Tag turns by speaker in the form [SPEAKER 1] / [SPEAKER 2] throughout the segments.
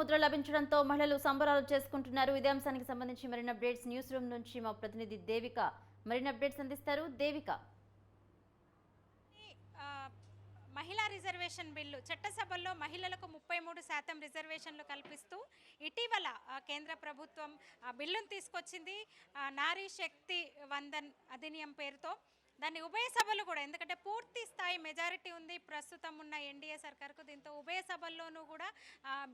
[SPEAKER 1] ముద్ర లభించడంతో మహిళలు సంబరాలు చేసుకుంటున్నారు. ఇదే అంశానికి సంబంధించి మరిన్ని అప్డేట్స్ న్యూస్ రూమ్ నుంచి మా ప్రతినిధి దేవిక మరిన్ని అప్డేట్స్ అందిస్తారు. దేవిక.
[SPEAKER 2] ఆ, మహిళా రిజర్వేషన్ బిల్లు చట్టసభల్లో మహిళలకు ముప్పై మూడు శాతం రిజర్వేషన్లు కల్పిస్తూ ఇటీవల కేంద్ర ప్రభుత్వం బిల్లును తీసుకొచ్చింది. నారీ శక్తి వందన్ అధినియం పేరుతో దాన్ని ఉభయ సభలు కూడా ఎందుకంటే పూర్తి స్థాయి మెజారిటీ ఉంది. ప్రస్తుతం ఉన్న ఎన్డీఏ సర్కార్కు దీంతో ఉభయ సభల్లోనూ కూడా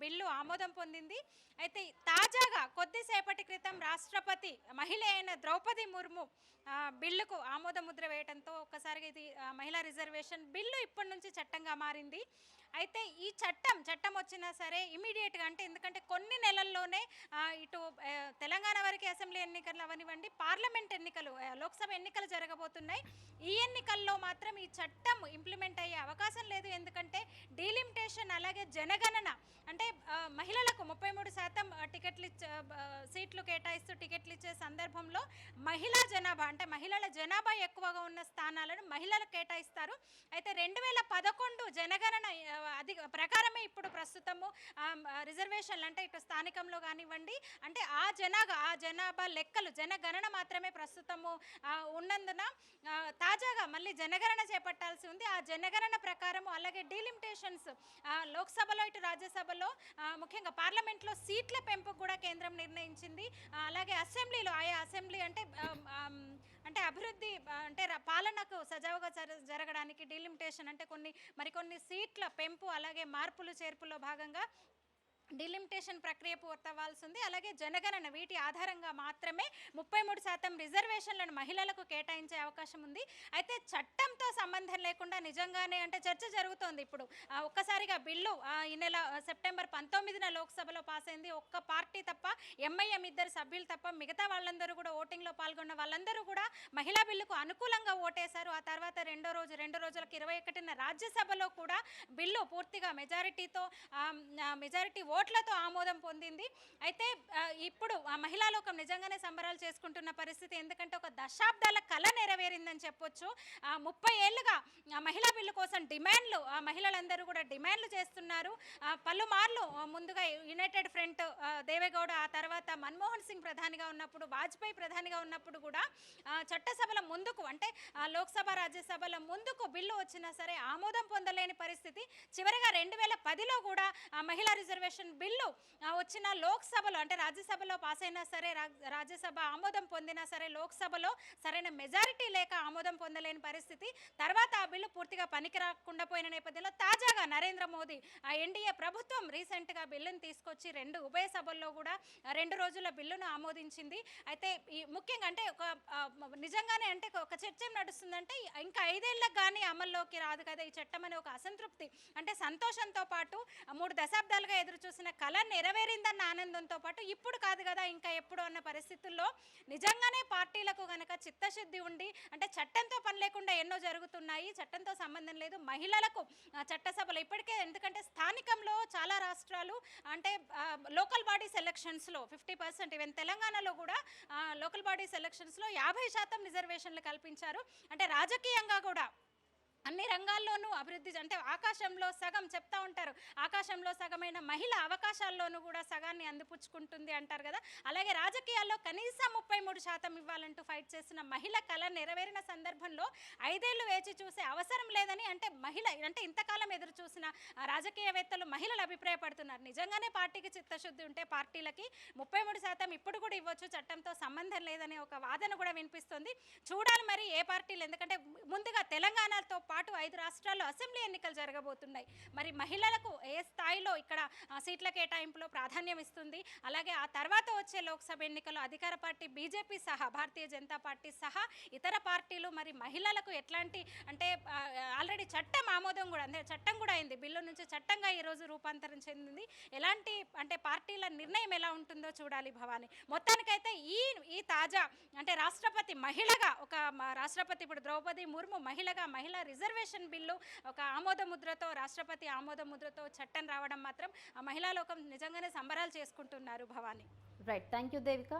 [SPEAKER 2] బిల్లు ఆమోదం పొందింది. అయితే తాజాగా కొద్దిసేపటి క్రితం రాష్ట్రపతి మహిళ అయిన ద్రౌపది ముర్ము బిల్లుకు ఆమోద ముద్ర వేయడంతో ఒక్కసారిగా ఇది మహిళా రిజర్వేషన్ బిల్లు ఇప్పటి నుంచి చట్టంగా మారింది. అయితే ఈ చట్టం చట్టం వచ్చినా సరే ఇమీడియట్గా అంటే ఎందుకంటే కొన్ని నెలల్లోనే ఇటు తెలంగాణ వరకు అసెంబ్లీ ఎన్నికలు అవనివ్వండి పార్లమెంట్ ఎన్నికలు లోక్సభ ఎన్నికలు జరగబోతున్నాయి. ఈ ఎన్నికల్లో మాత్రం ఈ చట్టం ఇంప్లిమెంట్ అయ్యే అవకాశం లేదు. ఎందుకంటే డీలిమిటేషన్ అలాగే జనగణన అంటే మహిళలకు ముప్పై మూడు శాతం టికెట్ సీట్లు కేటాయిస్తూ టికెట్లు ఇచ్చే సందర్భంలో మహిళా జనాభా అంటే మహిళల జనాభా ఎక్కువగా ఉన్న స్థానాలను మహిళలకు కేటాయిస్తారు. అయితే రెండు వేల పదకొండు జనగణన అది ప్రకారమే ఇప్పుడు ప్రస్తుతము రిజర్వేషన్లు అంటే ఇటు స్థానికంలో కానివ్వండి అంటే ఆ జనాభా ఆ జనాభా లెక్కలు జనగణన మాత్రమే ప్రస్తుతము ఉన్నందున తాజాగా మళ్ళీ జనగణన చేపట్టాల్సి ఉంది. ఆ జనగణన ప్రకారము అలాగే డీలిమిటేషన్స్ లోక్సభలో ఇటు రాజ్యసభలో ముఖ్యంగా పార్లమెంట్లో సీట్ల పెంపు కూడా కేంద్రం నిర్ణయించింది. ఉంది అలాగే అసెంబ్లీలో ఆయా అసెంబ్లీ అంటే అంటే అభివృద్ధి అంటే పాలనకు సజావుగా జర- జరగడానికి డీలిమిటేషన్ అంటే కొన్ని మరికొన్ని సీట్ల పెంపు అలాగే మార్పులు చేర్పులో భాగంగా డిలిమిటేషన్ ప్రక్రియ పూర్తవ్వాల్సింది. అలాగే జనగణన వీటి ఆధారంగా మాత్రమే ముప్పై మూడు శాతం రిజర్వేషన్లను మహిళలకు కేటాయించే అవకాశం ఉంది. అయితే చట్టంతో సంబంధం లేకుండా నిజంగానే అంటే చర్చ జరుగుతోంది ఇప్పుడు. ఒక్కసారిగా బిల్లు ఈ నెల సెప్టెంబర్ పంతొమ్మిదిన లోక్సభలో పాస్ అయింది. ఒక్క పార్టీ తప్ప ఎంఐఎం ఇద్దరు సభ్యులు తప్ప మిగతా వాళ్ళందరూ కూడా ఓటింగ్లో పాల్గొన్న వాళ్ళందరూ కూడా మహిళా బిల్లుకు అనుకూలంగా ఓటేశారు. ఆ తర్వాత రెండో రోజు రెండు రోజులకు ఇరవై ఒకటిన రాజ్యసభలో కూడా బిల్లు పూర్తిగా మెజారిటీతో మెజారిటీ ఓట్లతో ఆమోదం పొందింది. అయితే ఇప్పుడు ఆ మహిళా లోకం నిజంగానే సంబరాలు చేసుకుంటున్న పరిస్థితి. ఎందుకంటే ఒక దశాబ్దాల కళ నెరవేరిందని చెప్పొచ్చు. ముప్పై ఏళ్ళుగా ఆ మహిళా బిల్లు కోసం డిమాండ్లు ఆ మహిళలందరూ కూడా డిమాండ్లు చేస్తున్నారు. పలుమార్లు ముందుగా యునైటెడ్ ఫ్రంట్ దేవేగౌడ ఆ తర్వాత మన్మోహన్ సింగ్ ప్రధానిగా ఉన్నప్పుడు వాజ్పేయి ప్రధానిగా ఉన్నప్పుడు కూడా చట్టసభల ముందుకు అంటే లోక్సభ రాజ్యసభల ముందుకు బిల్లు వచ్చినా సరే ఆమోదం పొందలేని పరిస్థితి. చివరిగా రెండు వేల పదిలో కూడా ఆ మహిళా రిజర్వేషన్ బిల్లు వచ్చిన లోక్సభలో అంటే రాజ్యసభలో పాస్ అయినా సరే రా- రాజ్యసభ ఆమోదం పొందినా సరే లోక్సభలో సరైన మెజారిటీ లేక ఆమోదం పొందలేని పరిస్థితి. తర్వాత ఆ బిల్లు పూర్తిగా పనికి రాకుండా పోయిన నేపథ్యంలో తాజాగా నరేంద్ర మోదీ ఆ ఎన్డీఏ ప్రభుత్వం రీసెంట్గా బిల్లును తీసుకొచ్చి రెండు ఉభయ సభల్లో కూడా రెండు రోజుల బిల్లును ఆమోదించింది. అయితే ఈ ముఖ్యంగా అంటే ఒక నిజంగానే అంటే ఒక చర్చ ఏం నడుస్తుందంటే ఇంకా ఐదేళ్ళకు కానీ అమల్లోకి రాదు కదా ఈ చట్టం అనే ఒక అసంతృప్తి. అంటే సంతోషంతో పాటు మూడు దశాబ్దాలుగా ఎదురు చూసిన కళ నెరవేరిందన్న ఆనందంతో పాటు ఇప్పుడు కాదు కదా ఇంకా ఎప్పుడు అన్న పరిస్థితుల్లో నిజంగానే పార్టీలకు గనక చిత్తశుద్ధి ఉండి అంటే చట్టంతో పని లేకుండా ఎన్నో జరుగుతున్నాయి చట్టంతో సంబంధం లేదు. మహిళలకు చట్టసభలు ఇప్పటికే ఎందుకంటే స్థానికంలో చాలా రాష్ట్రాలు అంటే లోకల్ బాడీస్ ఎలక్షన్స్లో ఫిఫ్టీ పర్సెంట్ ఈవెన్ తెలంగాణలో కూడా లోకల్ బాడీస్ ఎలక్షన్స్లో యాభై శాతం రిజర్వేషన్లు కల్పించారు. అంటే రాజకీయంగా కూడా అన్ని రంగాల్లోనూ అభివృద్ధి అంటే ఆకాశంలో సగం చెప్తా ఉంటారు. ఆకాశంలో సగమైన మహిళ అవకాశాల్లోనూ కూడా సగాన్ని అందిపుచ్చుకుంటుంది అంటారు కదా. అలాగే రాజకీయాల్లో కనీసం ముప్పై మూడు శాతం ఇవ్వాలంటూ ఫైట్ చేసిన మహిళ కళ నెరవేరిన సందర్భంలో ఐదేళ్ళు వేచి చూసే అవసరం లేదని అంటే మహిళ అంటే ఇంతకాలం ఎదురు చూసిన రాజకీయవేత్తలు మహిళలు అభిప్రాయపడుతున్నారు. నిజంగానే పార్టీకి చిత్తశుద్ధి ఉంటే పార్టీలకి ముప్పై మూడు శాతం ఇప్పుడు కూడా ఇవ్వచ్చు. చట్టంతో సంబంధం లేదనే ఒక వాదన కూడా వినిపిస్తుంది. చూడాలి మరి ఏ పార్టీలు ఎందుకంటే ముందుగా తెలంగాణతో పాటు ఐదు రాష్ట్రాల్లో అసెంబ్లీ ఎన్నికలు జరగబోతున్నాయి. మరి మహిళలకు ఏ స్థాయిలో ఇక్కడ సీట్ల కేటాయింపులో ప్రాధాన్యం ఇస్తుంది? అలాగే ఆ తర్వాత వచ్చే లోక్సభ ఎన్నికల్లో అధికార పార్టీ బీజేపీ సహా భారతీయ జనతా పార్టీ సహా ఇతర పార్టీలు మరి మహిళలకు ఎట్లాంటి అంటే ఆల్రెడీ చట్టం ఆమోదం కూడా అంటే చట్టం కూడా అయింది. బిల్లు నుంచి చట్టంగా ఈరోజు రూపాంతరం చెందింది. ఎలాంటి అంటే పార్టీల నిర్ణయం ఎలా ఉంటుందో చూడాలి భవాని. మొత్తానికైతే ఈ ఈ తాజా అంటే రాష్ట్రపతి మహిళగా ఒక రాష్ట్రపతి ఇప్పుడు ద్రౌపది ముర్ము మహిళగా మహిళా రిజర్వేషన్ బిల్లు ఒక ఆమోద ముద్రతో రాష్ట్రపతి ఆమోద ముద్రతో చట్టం రావడం మాత్రం ఆ మహిళా లోకం నిజంగానే సంబరాలు చేసుకుంటున్నారు Bhavani.
[SPEAKER 1] Right thank you Devika